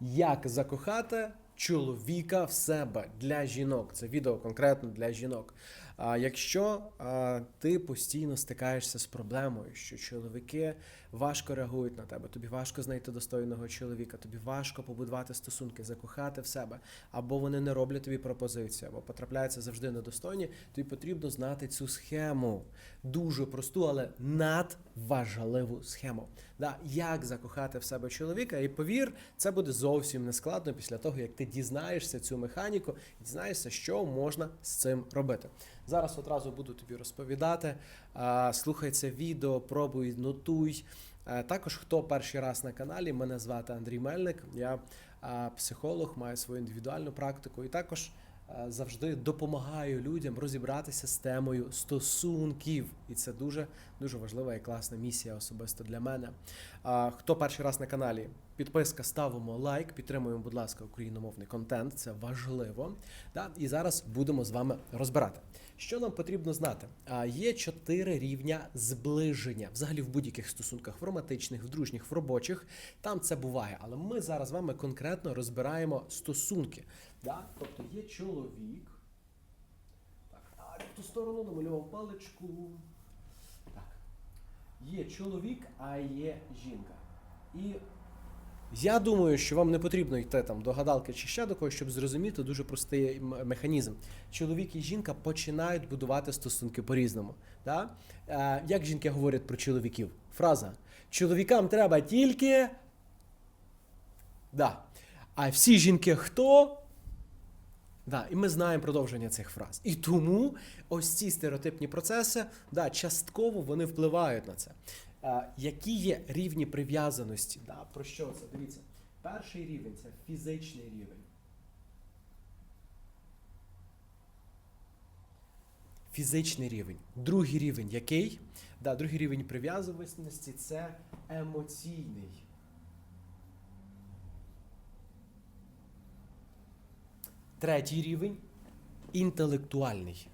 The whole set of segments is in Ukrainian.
Як закохати чоловіка в себе для жінок. Це відео конкретно для жінок. А якщо а, ти постійно стикаєшся з проблемою, що чоловіки важко реагують на тебе, тобі важко знайти достойного чоловіка, тобі важко побудувати стосунки, закохати в себе, або вони не роблять тобі пропозицію, або потрапляються завжди недостойні, тобі потрібно знати цю схему. Дуже просту, але надважливу схему. Да, як закохати в себе чоловіка, і повір, це буде зовсім не складно після того, як ти дізнаєшся цю механіку, дізнаєшся, що можна з цим робити. Зараз одразу буду тобі розповідати. Слухай це відео, пробуй, нотуй. Також, хто перший раз на каналі, мене звати Андрій Мельник. Я психолог, маю свою індивідуальну практику і також завжди допомагаю людям розібратися з темою стосунків. І це дуже дуже важлива і класна місія особисто для мене. Хто перший раз на каналі? Підписка, ставимо лайк, підтримуємо, будь ласка, україномовний контент. Це важливо. Да? І зараз будемо з вами розбирати. Що нам потрібно знати? А, Є чотири рівня зближення, взагалі в будь-яких стосунках, в романтичних, в дружніх, в робочих. Там це буває. Але ми зараз з вами конкретно розбираємо стосунки. Да? Тобто є чоловік. Так, в ту сторону намалював паличку. Так. Є чоловік, а є жінка. І я думаю, що вам не потрібно йти там до гадалки чи ще до когось, щоб зрозуміти дуже простий механізм. Чоловік і жінка починають будувати стосунки по-різному. Да? Е, як жінки говорять про чоловіків? Фраза: чоловікам треба тільки. Да. А всі жінки хто? Да, і ми знаємо продовження цих фраз. І тому ось ці стереотипні процеси, да, частково вони впливають на це. Е, які є рівні прив'язаності? Да, про що це? Дивіться, перший рівень це фізичний рівень. Фізичний рівень. Другий рівень який? Да, другий рівень прив'язаності це емоційний. Третій рівень інтелектуальний.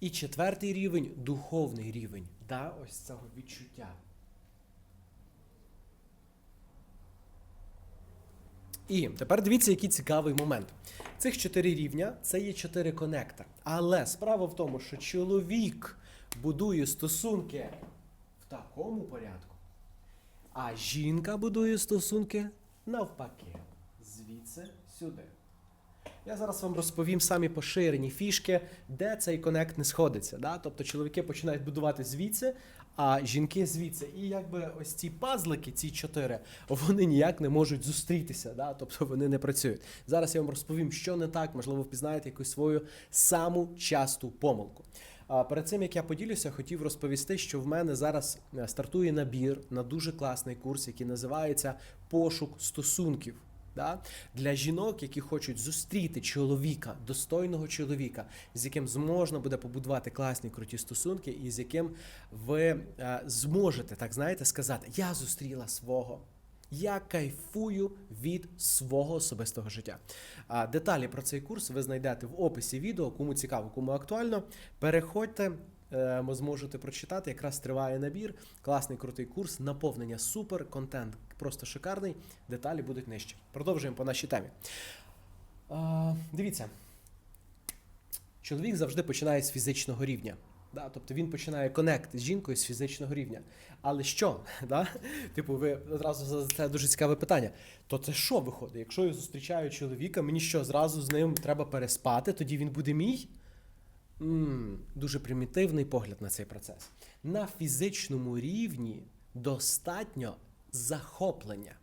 І четвертий рівень духовний рівень. Да, ось цього відчуття. І тепер дивіться, який цікавий момент. Цих чотири рівня це є чотири конекта. Але справа в тому, що чоловік будує стосунки в такому порядку, а жінка будує стосунки навпаки. Звідси сюди. Я зараз вам розповім самі поширені фішки, де цей конект не сходиться. Да? Тобто чоловіки починають будувати звідси, а жінки звідси. І якби ось ці пазлики, ці чотири, вони ніяк не можуть зустрітися, да? тобто вони не працюють. Зараз я вам розповім, що не так, можливо, впізнаєте якусь свою саму часту помилку. Перед цим як я поділюся, хотів розповісти, що в мене зараз е, стартує набір на дуже класний курс, який називається Пошук стосунків. Да? Для жінок, які хочуть зустріти чоловіка, достойного чоловіка, з яким зможна буде побудувати класні круті стосунки, і з яким ви е, зможете, так знаєте, сказати: Я зустріла свого. Я кайфую від свого особистого життя. Деталі про цей курс ви знайдете в описі відео. Кому цікаво, кому актуально. Переходьте, ви зможете прочитати. Якраз триває набір. Класний крутий курс, наповнення супер, контент просто шикарний. Деталі будуть нижче. Продовжуємо по нашій темі. А, дивіться, чоловік завжди починає з фізичного рівня. Да, тобто він починає конект з жінкою з фізичного рівня. Але що? Да? Типу, ви одразу задасте дуже цікаве питання. То це що виходить? Якщо я зустрічаю чоловіка, мені що, зразу з ним треба переспати, тоді він буде мій? М дуже примітивний погляд на цей процес. На фізичному рівні достатньо захоплення.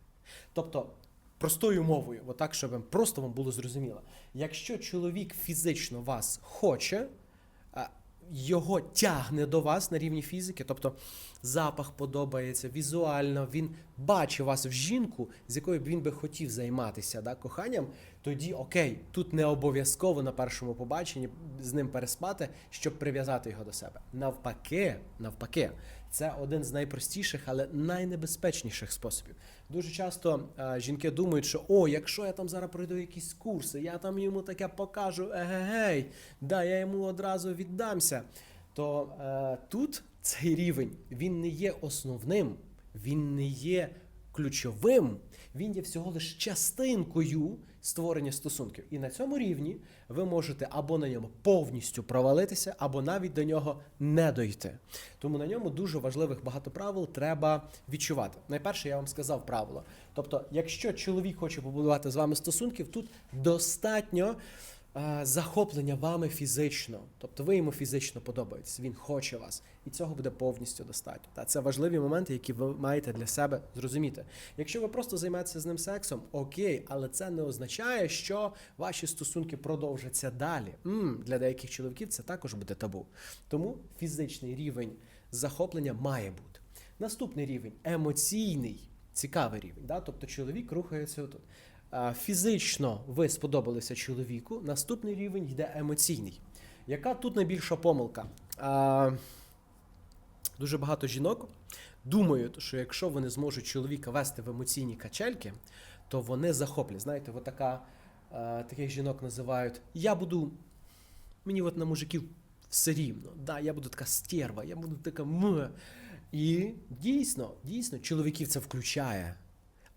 Тобто, простою мовою, отак, щоб просто вам було зрозуміло. Якщо чоловік фізично вас хоче, його тягне до вас на рівні фізики, тобто запах подобається візуально, він бачить вас в жінку, з якою б він би хотів займатися да, коханням, тоді окей, тут не обов'язково на першому побаченні з ним переспати, щоб прив'язати його до себе. Навпаки, навпаки, це один з найпростіших, але найнебезпечніших способів. Дуже часто е, жінки думають, що о, якщо я там зараз пройду якісь курси, я там йому таке покажу, егегей, да, я йому одразу віддамся. То е, тут цей рівень він не є основним, він не є ключовим, він є всього лише частинкою створення стосунків. І на цьому рівні ви можете або на ньому повністю провалитися, або навіть до нього не дойти. Тому на ньому дуже важливих багато правил треба відчувати. Найперше, я вам сказав правило. Тобто, якщо чоловік хоче побудувати з вами стосунків, тут достатньо захоплення вами фізично. Тобто ви йому фізично подобаєтесь, він хоче вас, і цього буде повністю достатньо. Та це важливі моменти, які ви маєте для себе зрозуміти. Якщо ви просто займаєтеся з ним сексом, окей, але це не означає, що ваші стосунки продовжаться далі. м для деяких чоловіків це також буде табу. Тому фізичний рівень захоплення має бути. Наступний рівень емоційний, цікавий рівень. Да? Тобто чоловік рухається отут. Фізично ви сподобалися чоловіку. Наступний рівень йде емоційний. Яка тут найбільша помилка? Дуже багато жінок думають, що якщо вони зможуть чоловіка вести в емоційні качельки, то вони захоплять. Знаєте, от таких жінок називають Я буду. Мені от на мужиків все рівно. Да, я буду така стерва, я буду така м. І дійсно, дійсно, чоловіків це включає.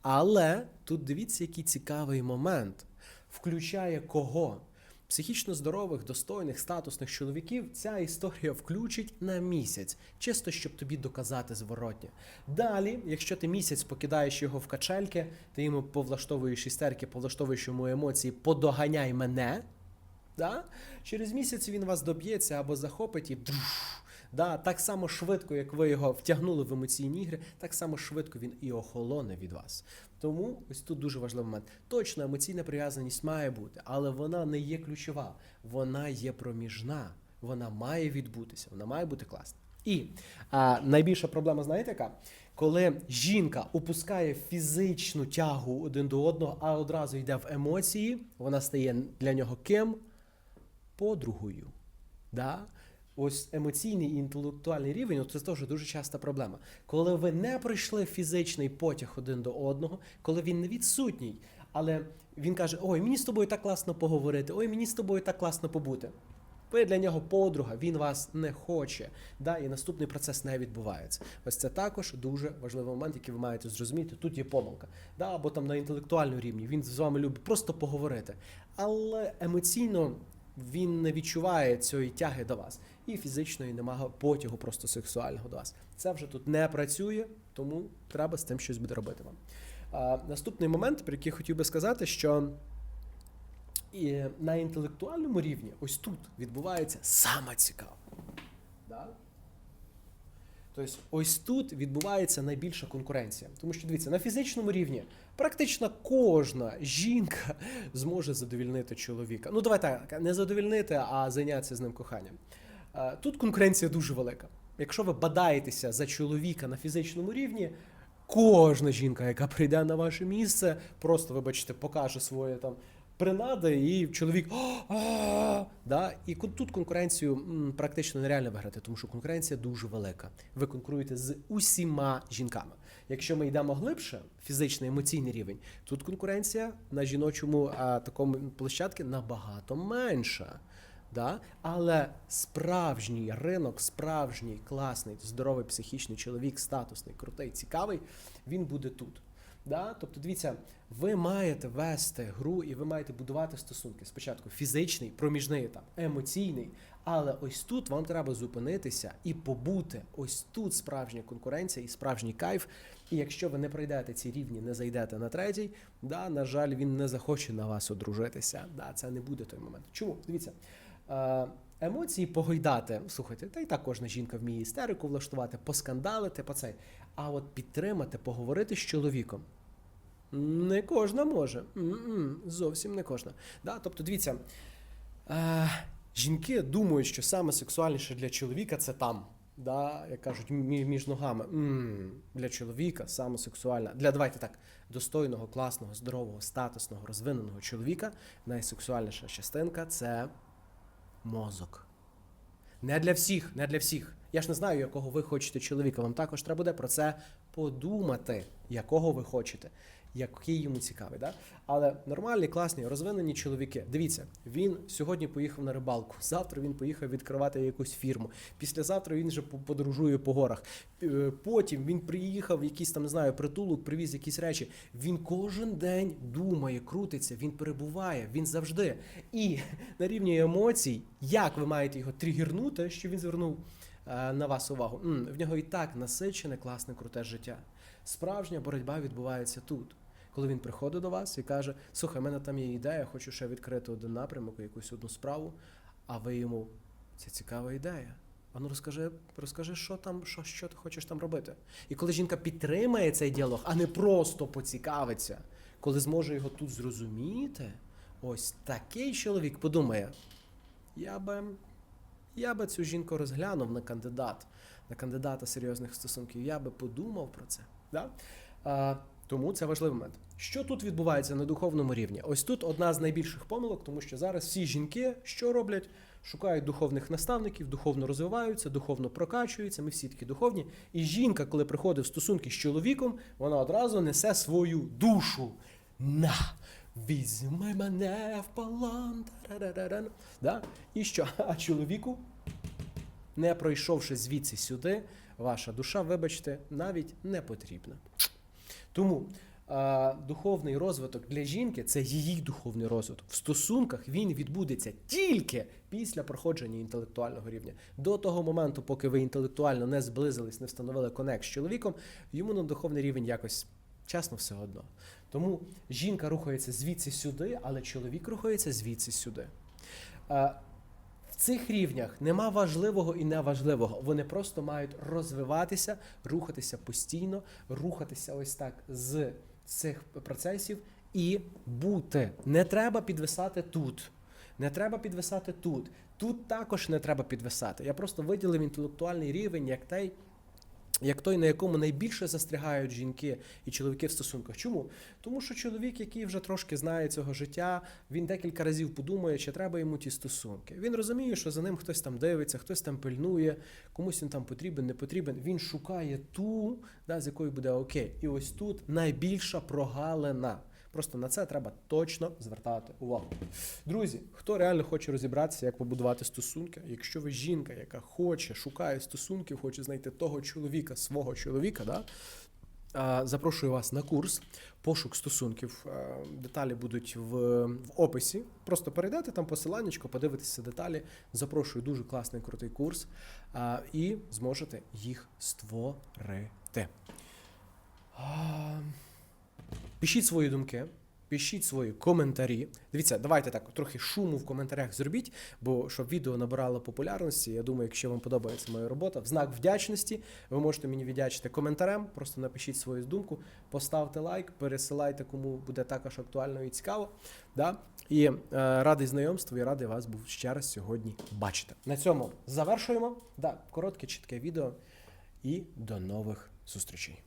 Але тут дивіться, який цікавий момент. Включає кого? Психічно здорових, достойних, статусних чоловіків ця історія включить на місяць, чисто щоб тобі доказати зворотнє. Далі, якщо ти місяць покидаєш його в качельки, ти йому повлаштовуєш істерики, повлаштовуєш йому емоції, подоганяй мене. Да? Через місяць він вас доб'ється або захопить і да? так само швидко, як ви його втягнули в емоційні ігри, так само швидко він і охолоне від вас. Тому ось тут дуже важливий момент. Точно емоційна прив'язаність має бути, але вона не є ключова, вона є проміжна, вона має відбутися, вона має бути класна. І а, найбільша проблема, знаєте яка? Коли жінка упускає фізичну тягу один до одного, а одразу йде в емоції, вона стає для нього ким? подругою. Да? Ось емоційний і інтелектуальний рівень це теж дуже часта проблема. Коли ви не пройшли фізичний потяг один до одного, коли він не відсутній, але він каже: Ой, мені з тобою так класно поговорити, ой, мені з тобою так класно побути. Ви для нього подруга, він вас не хоче. Да, і наступний процес не відбувається. Ось це також дуже важливий момент, який ви маєте зрозуміти. Тут є помилка. Да, або там на інтелектуальному рівні він з вами любить просто поговорити. Але емоційно він не відчуває цієї тяги до вас. І фізичної немає потягу просто сексуального до вас. Це вже тут не працює, тому треба з тим щось буде робити вам. А, наступний момент, про який хотів би сказати, що і на інтелектуальному рівні ось тут відбувається саме цікаве. Тобто, ось тут відбувається найбільша конкуренція. Тому що дивіться, на фізичному рівні практично кожна жінка зможе задовільнити чоловіка. Ну, давай так, не задовільнити, а зайнятися з ним коханням. Тут конкуренція дуже велика. Якщо ви бадаєтеся за чоловіка на фізичному рівні, кожна жінка, яка прийде на ваше місце, просто, вибачте, покаже своє там принади, і чоловік. Да? І тут конкуренцію практично нереально виграти, тому що конкуренція дуже велика. Ви конкуруєте з усіма жінками. Якщо ми йдемо глибше, фізичний емоційний рівень, тут конкуренція на жіночому такому площадці набагато менша. Да? Але справжній ринок, справжній класний, здоровий психічний чоловік, статусний, крутий, цікавий, він буде тут. Да? Тобто, дивіться, ви маєте вести гру і ви маєте будувати стосунки. Спочатку фізичний, проміжний етап, емоційний. Але ось тут вам треба зупинитися і побути. Ось тут справжня конкуренція і справжній кайф. І якщо ви не пройдете ці рівні, не зайдете на третій, да, на жаль, він не захоче на вас одружитися. Да, це не буде той момент. Чому? Дивіться. Е, Емоції погойдати, слухайте, та й так кожна жінка вміє істерику влаштувати, поскандалити по цей. А от підтримати, поговорити з чоловіком. Не кожна може. М-м, зовсім не кожна. Да? Тобто, дивіться, е, жінки думають, що саме сексуальніше для чоловіка це там. Да, як кажуть, між ногами. м для чоловіка саме сексуальна. Для давайте так, достойного, класного, здорового, статусного, розвиненого чоловіка найсексуальніша частинка це мозок. Не для всіх, не для всіх. Я ж не знаю, якого ви хочете чоловіка. Вам також треба буде про це подумати, якого ви хочете. Який йому цікавий. Да? Але нормальні, класні, розвинені чоловіки. Дивіться, він сьогодні поїхав на рибалку. Завтра він поїхав відкривати якусь фірму. Післязавтра він вже подорожує по горах. Е, Потім він приїхав в якийсь там не знаю притулок, привіз якісь речі. Він кожен день думає, крутиться, він перебуває, він завжди. І на рівні емоцій, як ви маєте його тригернути, що він звернув е, на вас увагу? М, в нього і так насичене, класне, круте життя. Справжня боротьба відбувається тут. Коли він приходить до вас і каже: Слухай, в мене там є ідея, хочу ще відкрити один напрямок, якусь одну справу, а ви йому це цікава ідея. А ну розкажи, розкажи, що там, що, що ти хочеш там робити. І коли жінка підтримає цей діалог, а не просто поцікавиться, коли зможе його тут зрозуміти, ось такий чоловік подумає: я би, я би цю жінку розглянув на кандидат, на кандидата серйозних стосунків, я би подумав про це. Да? Тому це важливий момент. Що тут відбувається на духовному рівні? Ось тут одна з найбільших помилок, тому що зараз всі жінки що роблять? Шукають духовних наставників, духовно розвиваються, духовно прокачуються. Ми всі такі духовні. І жінка, коли приходить в стосунки з чоловіком, вона одразу несе свою душу. На! Візьми мене в полон. Да? І що? А чоловіку, не пройшовши звідси сюди, ваша душа, вибачте, навіть не потрібна. Тому а, духовний розвиток для жінки це її духовний розвиток. В стосунках він відбудеться тільки після проходження інтелектуального рівня. До того моменту, поки ви інтелектуально не зблизились, не встановили конект з чоловіком, йому на духовний рівень якось чесно все одно. Тому жінка рухається звідси сюди, але чоловік рухається звідси сюди. Цих рівнях нема важливого і неважливого. Вони просто мають розвиватися, рухатися постійно, рухатися ось так з цих процесів і бути. Не треба підвисати тут. Не треба підвисати тут. Тут також не треба підвисати. Я просто виділив інтелектуальний рівень як той, як той, на якому найбільше застрягають жінки і чоловіки в стосунках. Чому? Тому що чоловік, який вже трошки знає цього життя, він декілька разів подумає, чи треба йому ті стосунки. Він розуміє, що за ним хтось там дивиться, хтось там пильнує, комусь він там потрібен, не потрібен. Він шукає ту, да, з якою буде окей. І ось тут найбільша прогалина. Просто на це треба точно звертати увагу. Друзі, хто реально хоче розібратися, як побудувати стосунки, якщо ви жінка, яка хоче, шукає стосунків, хоче знайти того чоловіка, свого чоловіка, да? запрошую вас на курс пошук стосунків. Деталі будуть в, в описі. Просто перейдете там посиланнячко, подивитися деталі. Запрошую дуже класний крутий курс і зможете їх створити. Пишіть свої думки, пишіть свої коментарі. Дивіться, давайте так трохи шуму в коментарях зробіть, бо щоб відео набирало популярності. Я думаю, якщо вам подобається моя робота, в знак вдячності ви можете мені віддячити коментарем. Просто напишіть свою думку, поставте лайк, пересилайте, кому буде також актуально і цікаво. Да? І е, радий знайомству і радий вас був ще раз сьогодні бачити. На цьому завершуємо. Да, коротке, чітке відео. І до нових зустрічей.